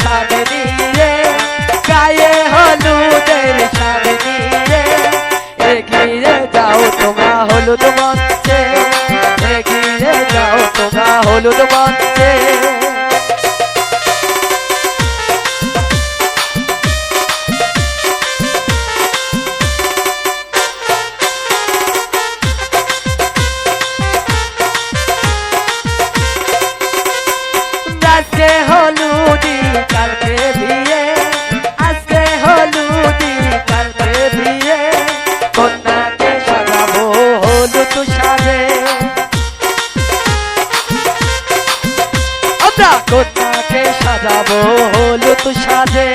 সার দিয়ে, গায়ে হলুদের সার দিয়ে, এগিয়ে যাও তোমরা হলুদ মঞ্চে, এগিয়ে যাও তোমরা হলুদ মঞ্চে। কন্যাকে সাজাবো? হলুদ সাজে।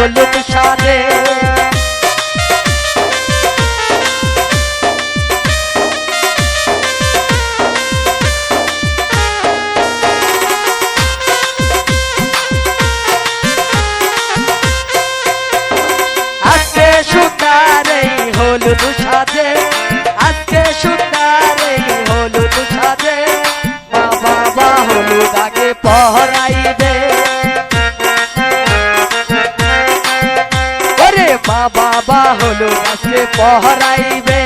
হলুদ সাজে হলুদ সাজে আজকে সুতারে হলুদ সাজে। মা বাবা মা বাবা হলো গাছে পহরাইবে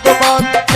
the band.